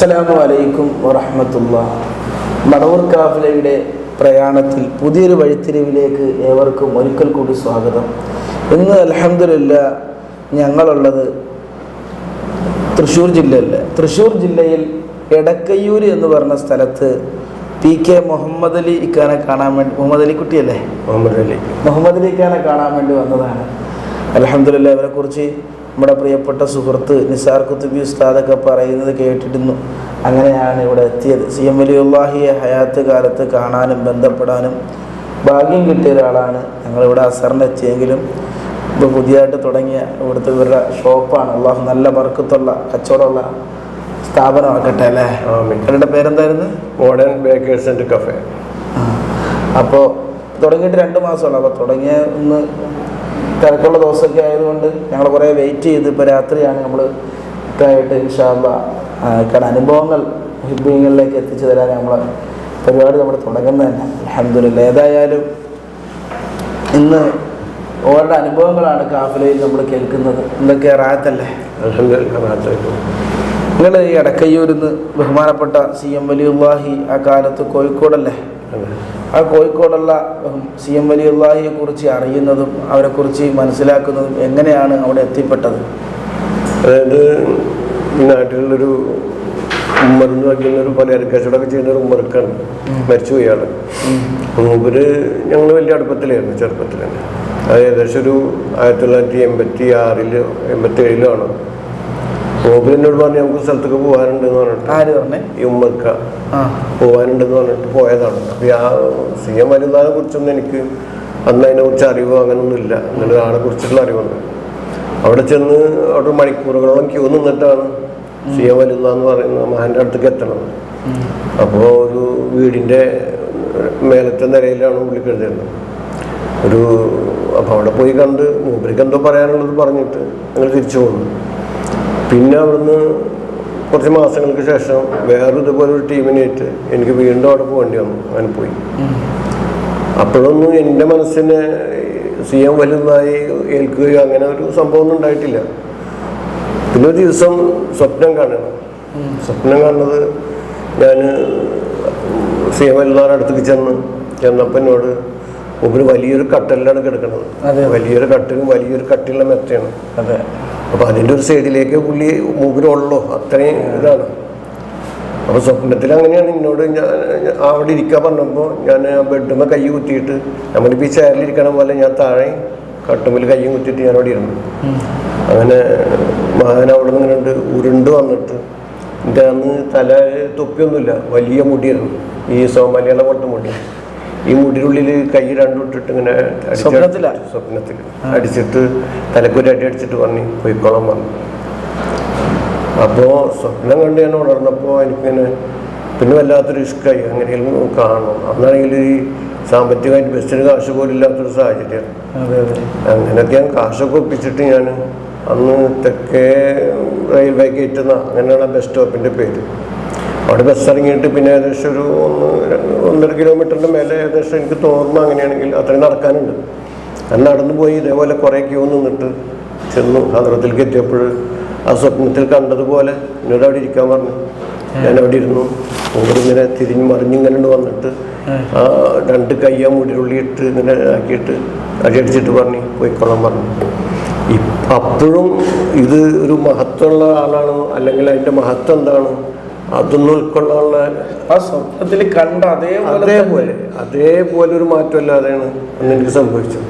അസ്സലാമു അലൈക്കും വറഹമത്തുള്ള. മടവൂർ കാഫിലയുടെ പ്രയാണത്തിൽ പുതിയൊരു വഴിത്തിരിവിലേക്ക് ഏവർക്കും ഒരിക്കൽ കൂടി സ്വാഗതം. ഇന്ന് അലഹമില്ല ഞങ്ങളുള്ളത് തൃശ്ശൂർ ജില്ലയിലെ തൃശ്ശൂർ ജില്ലയിൽ എടക്കയ്യൂർ എന്ന് പറഞ്ഞ സ്ഥലത്ത് പി കെ മുഹമ്മദ് അലി ഇക്കാനെ കാണാൻ വേണ്ടി മുഹമ്മദ് അലി കുട്ടിയല്ലേ? മുഹമ്മദ് അലി. മുഹമ്മദ് അലി ഇക്കാനെ കാണാൻ വേണ്ടി വന്നതാണ്. അലഹമില്ല ഇവരെക്കുറിച്ച് നമ്മുടെ പ്രിയപ്പെട്ട സുഹൃത്ത് നിസാർ കുത്തുബി ഉസ്താദൊക്കെ പറയുന്നത് കേട്ടിരുന്നു. അങ്ങനെയാണ് ഇവിടെ എത്തിയത്. സി എം വലിയുല്ലാഹിയെ ഹയാത്ത് കാലത്ത് കാണാനും ബന്ധപ്പെടാനും ഭാഗ്യം കിട്ടിയ ഒരാളാണ് ഞങ്ങളിവിടെ അസറിനെത്തിയെങ്കിലും ഇപ്പോൾ പുതിയതായിട്ട് തുടങ്ങിയ ഇവിടുത്തെ ഇവരുടെ ഷോപ്പാണ്. അള്ളാഹു നല്ല വർക്കത്തുള്ള കച്ചവടമുള്ള സ്ഥാപനമാക്കട്ടെ അല്ലേ. ഇവരുടെ പേരെന്തായിരുന്നു? മോഡേൺ ബേക്കേഴ്സ് ആൻഡ് കഫേ അപ്പോൾ തുടങ്ങിയിട്ട് രണ്ട് മാസമുള്ളൂ അപ്പോൾ തുടങ്ങിയ ഒന്ന് തിരക്കുള്ള ദിവസമൊക്കെ ആയതുകൊണ്ട് ഞങ്ങൾ കുറേ വെയിറ്റ് ചെയ്ത്. ഇപ്പോൾ രാത്രിയാണ് നമ്മൾ ആയിട്ട് ഇൻഷാല്ല കാരണം അനുഭവങ്ങൾ ഹിബിങ്ങളിലേക്ക് എത്തിച്ചു തരാൻ നമ്മൾ പരിപാടി നമ്മൾ തുടങ്ങുന്നത് തന്നെ. അലഹമില്ല ഏതായാലും ഇന്ന് ഓരുടെ അനുഭവങ്ങളാണ് കാഫിലയിൽ നമ്മൾ കേൾക്കുന്നത്. എന്തൊക്കെ റാത്തല്ലേ നിങ്ങൾ ഈ ഇടക്കയ്യൂരിൽ നിന്ന് ബഹുമാനപ്പെട്ട സി എം ഉള്ളാഹി ആ കാലത്ത് കോഴിക്കോടല്ലേ? ആ കോഴിക്കോടുള്ള സി എം വലിയുള്ളാഹിയെ കുറിച്ച് അറിയുന്നതും അവരെക്കുറിച്ച് മനസ്സിലാക്കുന്നതും എങ്ങനെയാണ് അവിടെ എത്തിപ്പെട്ടത്? അതായത് നാട്ടിലുള്ളൊരു ഉമ്മർ എന്ന് പറയുന്ന ഒരു പലചരക്ക് കച്ചവടമൊക്കെ ചെയ്യുന്ന ഒരു ഉമ്മർക്കാണ് മരിച്ചുപോയി ആൾ. മൂപ്പര് ഞങ്ങൾ വലിയ അടുപ്പത്തിലായിരുന്നു ചെറുപ്പത്തിൽ തന്നെ അത് ഏകദേശം ഒരു ആയിരത്തി തൊള്ളായിരത്തി എൺപത്തി ആറിലോ എൺപത്തി ഏഴിലാണ് എന്നോട് പറഞ്ഞു നമുക്ക് സ്ഥലത്തൊക്കെ പോകാനുണ്ടെന്ന് പറഞ്ഞിട്ട് ആര് പറഞ്ഞേ? ഈ ഉമ്മക്ക പോകാനുണ്ടെന്ന് പറഞ്ഞിട്ട് പോയതാണ്. അപ്പൊ ആ സി എം വരുന്നതിനെ കുറിച്ചൊന്നും എനിക്ക് അന്ന് അതിനെ കുറിച്ച് അറിവോ അങ്ങനൊന്നുമില്ല എന്നിട്ട് ആളെ കുറിച്ചിട്ടുള്ള അറിവുണ്ട് അവിടെ ചെന്ന് അവിടെ മണിക്കൂറുകളോളം ക്യൂ നിന്നിട്ടാണ് സി എം വരുന്നതെന്ന് എന്ന് പറയുന്ന മഹാന്റെ അടുത്തേക്ക് എത്തണം അപ്പോൾ ഒരു വീടിന്റെ മേലത്തെ നിലയിലാണ് പുള്ളി കരുതുന്നത് ഒരു അപ്പോൾ അവിടെ പോയി കണ്ട് മൂപ്പർക്ക് എന്തോ പറയാനുള്ളത് പറഞ്ഞിട്ട് ഞങ്ങൾ തിരിച്ചു പോകുന്നു പിന്നെ അവിടുന്ന് കുറച്ച് മാസങ്ങൾക്ക് ശേഷം വേറെ ഇതുപോലെ ഒരു ടീമിനേറ്റ് എനിക്ക് വീണ്ടും അവിടെ പോകേണ്ടി വന്നു. അങ്ങനെ പോയി. അപ്പോഴൊന്നും എന്റെ മനസ്സിനെ സി എം വലുതായി ഏൽക്കുകയോ അങ്ങനെ ഒരു സംഭവം ഒന്നും ഉണ്ടായിട്ടില്ല. പിന്നെ ഒരു ദിവസം സ്വപ്നം കാണണം. സ്വപ്നം കാണുന്നത് ഞാൻ സി എം വലുതാരുടെ അടുത്തേക്ക് ചെന്ന് ചെന്നപ്പോൾ എന്നോട് മുമ്പിൽ വലിയൊരു കട്ടലിലാണ് കിടക്കുന്നത് വലിയൊരു കട്ടിലും വലിയൊരു കട്ടിലുള്ള മെത്തയാണ്. അതെ. അപ്പൊ അതിന്റെ ഒരു സൈഡിലേക്ക് പുള്ളി മൂപ്പിനുള്ളൂ അത്രയും ഇതാണ്. അപ്പൊ സ്വപ്നത്തിൽ അങ്ങനെയാണ് എന്നോട് ഞാൻ അവിടെ ഇരിക്കാൻ പറഞ്ഞപ്പോൾ ഞാൻ ആ ബെഡുമ്മ കൈ കുത്തിയിട്ട് നമ്മളിപ്പോൾ ഈ ചെയറിലിരിക്കണ പോലെ ഞാൻ താഴെ കട്ടുമ്പിൽ കൈ കുത്തിയിട്ട് ഞാൻ അവിടെ ഇരുന്നു. അങ്ങനെ മകൻ അവിടെ നിന്ന് ഇങ്ങനെ ഉരുണ്ട് വന്നിട്ട് എന്റെ അന്ന് തല തൊപ്പിയൊന്നുമില്ല വലിയ മുടിയായിരുന്നു. ഈ സോമാലികളെ പോലത്തെ മുടി ഈ മുടിയുള്ളിൽ കൈ രണ്ടും ഇട്ടിട്ട് ഇങ്ങനെ? സ്വപ്നത്തിൽ അടിച്ചിട്ട് തലക്കൊരു അടി അടിച്ചിട്ട് പറഞ്ഞു പൊയ്ക്കോളം പറഞ്ഞു. അപ്പോൾ സ്വപ്നം കണ്ട് ഞാൻ ഉണർന്നപ്പോൾ എനിക്കിങ്ങനെ പിന്നെ വല്ലാത്തൊരു ഇഷ്ടമായി അങ്ങനെയെങ്കിലും കാണണം. അന്നാണെങ്കിൽ ഈ സാമ്പത്തികമായിട്ട് ബസ്സിന് കാശ് പോലും ഇല്ലാത്തൊരു സാഹചര്യം. അങ്ങനെയൊക്കെ ഞാൻ കാശൊക്കെ ഒപ്പിച്ചിട്ട് ഞാൻ അന്ന് തെക്കേ റെയിൽവേ ഗേറ്റ് എന്നാ അങ്ങനെയാണ് ബസ് സ്റ്റോപ്പിന്റെ പേര്. അവിടെ ബസ് ഇറങ്ങിയിട്ട് പിന്നെ ഏകദേശം ഒരു ഒന്ന് ഒന്നര കിലോമീറ്ററിന്റെ മേലെ ഏകദേശം എനിക്ക് തോന്നുന്നു അങ്ങനെയാണെങ്കിൽ അത്രയും നടക്കാനുണ്ട്. അത് നടന്നു പോയി ഇതേപോലെ കുറേ ക്യൂ നിന്നിട്ട് ചെന്നു. ഹദ്രത്തിലേക്ക് എത്തിയപ്പോൾ ആ സ്വപ്നത്തിൽ കണ്ടതുപോലെ എന്നോട് അവിടെ ഇരിക്കാൻ പറഞ്ഞു. ഞാൻ അവിടെ ഇരുന്നു. ഇങ്ങനെ തിരിഞ്ഞ് മറിഞ്ഞിങ്ങനെ വന്നിട്ട് ആ രണ്ട് കയ്യ മുടിരുള്ളി ഇട്ട് ഇങ്ങനെ ആക്കിയിട്ട് അടിയടിച്ചിട്ട് പറഞ്ഞു പോയിക്കൊള്ളാൻ പറഞ്ഞു. ഇപ്പ- അപ്പോഴും ഇത് ഒരു മഹത്വമുള്ള ആളാണോ? അല്ലെങ്കിൽ അതിന്റെ മഹത്വം എന്താണ്? അതൊന്നും ഉൾക്കൊള്ളാനുള്ള ആ സ്വപ്നത്തിൽ കണ്ട അതേപോലെ. അതേപോലെ അതേപോലെ ഒരു മാറ്റമല്ലാതെയാണ് അന്ന് എനിക്ക് സംഭവിച്ചത്.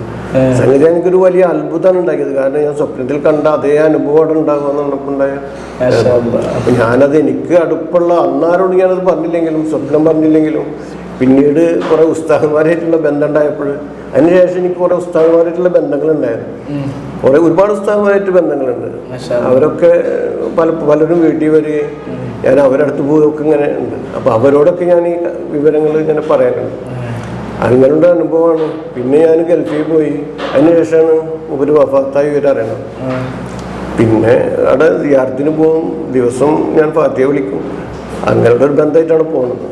സംഗതി എനിക്കൊരു വലിയ അത്ഭുതമാണ് ഉണ്ടാക്കിയത്. കാരണം ഞാൻ സ്വപ്നത്തിൽ കണ്ട അതേ അനുഭവം അവിടെ ഉണ്ടാകുമെന്നുണ്ടായ. അപ്പൊ ഞാനത് എനിക്ക് അടുപ്പുള്ള അന്നാരോട് ഞാനത് പറഞ്ഞില്ലെങ്കിലും സ്വപ്നം പറഞ്ഞില്ലെങ്കിലും പിന്നീട് കുറെ ഉസ്താഹന്മാരായിട്ടുള്ള ബന്ധം ഉണ്ടായപ്പോൾ അതിനുശേഷം എനിക്ക് കുറെ ഉസ്താഹന്മാരായിട്ടുള്ള ബന്ധങ്ങളുണ്ടായിരുന്നു. കുറെ ഒരുപാട് ഉസ്താഹന്മാരായിട്ട് ബന്ധങ്ങളുണ്ട്. അവരൊക്കെ പല പലരും വീട്ടിൽ വരികയും ഞാൻ അവരടുത്ത് പോയൊക്കെ ഇങ്ങനെ ഉണ്ട്. അപ്പൊ അവരോടൊക്കെ ഞാൻ ഈ വിവരങ്ങൾ ഇങ്ങനെ പറയാനുണ്ട് അങ്ങനെയുള്ള അനുഭവമാണ്. പിന്നെ ഞാൻ ഗൾഫിൽ പോയി. അതിനുശേഷമാണ് ഒരു വഫാത്തായി ഇവരറിയണം പിന്നെ അവിടെ യാർത്തിന് പോകും. ദിവസം ഞാൻ ഫാത്തിയെ വിളിക്കും. അങ്ങനെയുള്ള ഒരു ബന്ധമായിട്ടാണ് പോകുന്നത്.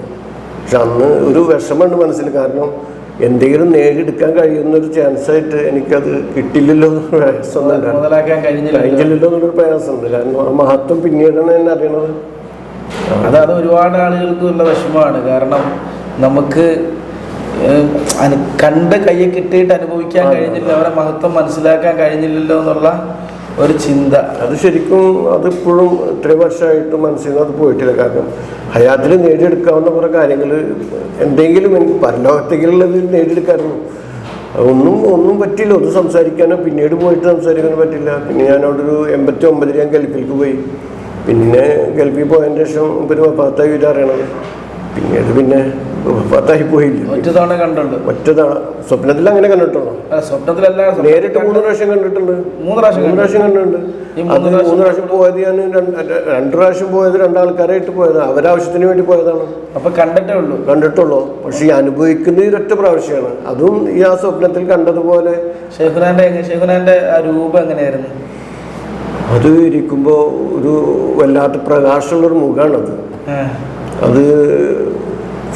പക്ഷെ അന്ന് ഒരു വിഷമമുണ്ട് മനസ്സിൽ. കാരണം എന്തെങ്കിലും നേടിയെടുക്കാൻ കഴിയുന്ന ഒരു ചാൻസ് ആയിട്ട് എനിക്കത് കിട്ടില്ലല്ലോ എന്നൊരു കഴിഞ്ഞില്ല കഴിഞ്ഞില്ലല്ലോ എന്നുള്ളൊരു പ്രയാസമുണ്ട്. കാരണം ആ മഹത്വം പിന്നീടാണ് എന്നെ അറിയണത്. അത് അത് ഒരുപാട് ആളുകൾക്ക് ഉള്ള വിഷമമാണ്. കാരണം നമുക്ക് കണ്ട കയ്യെ കിട്ടിയിട്ട് അനുഭവിക്കാൻ കഴിഞ്ഞില്ല. അവരെ മഹത്വം മനസ്സിലാക്കാൻ കഴിഞ്ഞില്ലല്ലോ എന്നുള്ള ഒരു ചിന്ത. അത് ശരിക്കും അതിപ്പോഴും ഇത്രയും വർഷമായിട്ട് മനസ്സിൽ നിന്ന് അത് പോയിട്ടില്ല. കാരണം ഹയാത്തിൽ നേടിയെടുക്കാവുന്ന കുറേ കാര്യങ്ങൾ എന്തെങ്കിലും എനിക്ക് പരലോകത്തേക്കുള്ളത് നേടിയെടുക്കാറുള്ളൂ ഒന്നും ഒന്നും പറ്റില്ല ഒന്നും സംസാരിക്കാനോ പിന്നീട് പോയിട്ട് സംസാരിക്കാനോ പറ്റില്ല പിന്നെ അവിടെ ഒരു എൺപത്തി ഒമ്പതിൽ ഞാൻ ഗൾഫിലേക്ക് പോയി. പിന്നെ ഗൾഫിൽ പോയതിന് ശേഷം ഒരു പത്തായി ഇത് അറിയണത് പിന്നീട് പിന്നെ പത്തായി പോയില്ല. ഒറ്റ തവണ കണ്ടുണ്ട് ഒറ്റതാണ് സ്വപ്നത്തിൽ അങ്ങനെ കണ്ടിട്ടുള്ളൂ സ്വപ്നത്തിലല്ല നേരിട്ട് മൂന്ന് പ്രാവശ്യം കണ്ടിട്ടുണ്ട്. മൂന്ന് പ്രാവശ്യം മൂന്ന് പ്രാവശ്യം കണ്ടിട്ടുണ്ട്. അത് മൂന്ന് പ്രാവശ്യം പോയത് ഞാൻ രണ്ട് പ്രാവശ്യം പോയത് രണ്ടാൾക്കാരായിട്ട് പോയത്. അവരാവശ്യത്തിന് വേണ്ടി പോയതാണ്. അപ്പൊ കണ്ടിട്ടേ ഉള്ളൂ. കണ്ടിട്ടുള്ളൂ. പക്ഷെ ഈ അനുഭവിക്കുന്നത് ഇരട്ട പ്രാവശ്യമാണ്. അതും ഈ ആ സ്വപ്നത്തിൽ കണ്ടതുപോലെ ശേഖുനാന്റെ ശേഖുനാന്റെ ആ രൂപം എങ്ങനെയായിരുന്നു? അത് ഇരിക്കുമ്പോൾ ഒരു വല്ലാത്ത പ്രകാശമുള്ളൊരു മുഖമാണത് ആ, അത്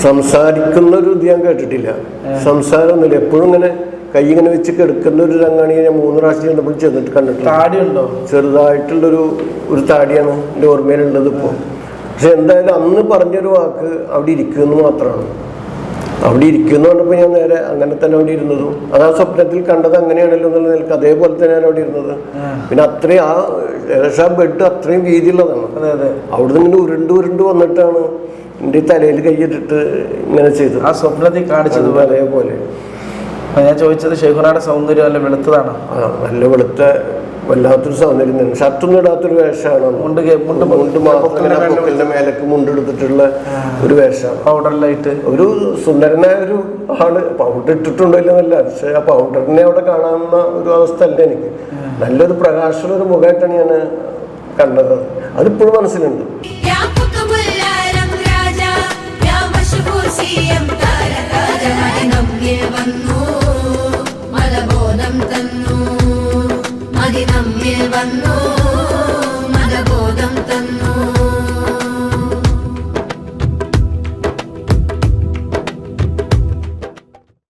സംസാരിക്കുന്ന ഒരു ഇത് ഞാൻ കേട്ടിട്ടില്ല. സംസാരമൊന്നുമില്ല. എപ്പോഴും ഇങ്ങനെ കൈ ഇങ്ങനെ വെച്ച് കിടക്കുന്ന ഒരു രംഗാണ് ഞാൻ മൂന്ന് പ്രാവശ്യം ചെന്നപ്പോൾ ചെന്നിട്ട് കണ്ടിട്ടുണ്ട് ചെറുതായിട്ടുള്ളൊരു ഒരു താടിയാണ് എന്റെ ഓർമ്മയിലുള്ളത് ഇപ്പോൾ പക്ഷെ എന്തായാലും അന്ന് പറഞ്ഞൊരു വാക്ക് അവിടെ ഇരിക്കുമെന്ന് മാത്രമാണ്. അവിടെ ഇരിക്കുമെന്ന് പറഞ്ഞപ്പോൾ ഞാൻ നേരെ അങ്ങനെ തന്നെ അവിടെ ഇരുന്നതും. അത് ആ സ്വപ്നത്തിൽ കണ്ടത് അങ്ങനെയാണല്ലോ എന്നുള്ള നിലയ്ക്ക് അതേപോലെ തന്നെയാണ് അവിടെ ഇരുന്നത്. പിന്നെ അത്രയും ആ ഏകദേശം ആ ബെഡ് അത്രയും വീതിയുള്ളതാണ്. അതെ അവിടെ അവിടുന്ന് ഇങ്ങനെ ഉരുണ്ട് ഉരുണ്ട് വന്നിട്ടാണ് എന്റെ ഈ തലയിൽ കൈയിട്ടിട്ട് ഇങ്ങനെ ചെയ്തത്. ആ സ്വപ്നത്തിൽ കാണിച്ചത് അതേപോലെ. ഞാൻ ചോദിച്ചത് ഷെയ്ഖുനാടെ സൗന്ദര്യം നല്ല വെളുത്തതാണ്. നല്ല വെളുത്ത വല്ലാത്തൊരു സൗന്ദര്യം തന്നെ ഷർട്ടൊന്നും ഇടാത്തൊരു വേഷമാണ്. മുണ്ട് കേ- മുണ്ട് മുണ്ട് മാത്രം മേലക്ക് മുണ്ടെടുത്തിട്ടുള്ള ഒരു വേഷമാണ്. പൗഡറിലായിട്ട് ഒരു സുന്ദരനായ ഒരു ആൾ പൗഡർ ഇട്ടിട്ടുണ്ടോ ഇല്ലെന്നല്ല പക്ഷെ ആ പൗഡറിനെ അവിടെ കാണാവുന്ന ഒരു അവസ്ഥ അല്ല എനിക്ക് നല്ലൊരു പ്രകാശമുള്ള ഒരു മുഖമായിട്ടാണ് ഞാൻ കണ്ടത്. അതിപ്പോഴും മനസ്സിലുണ്ട്. Cuando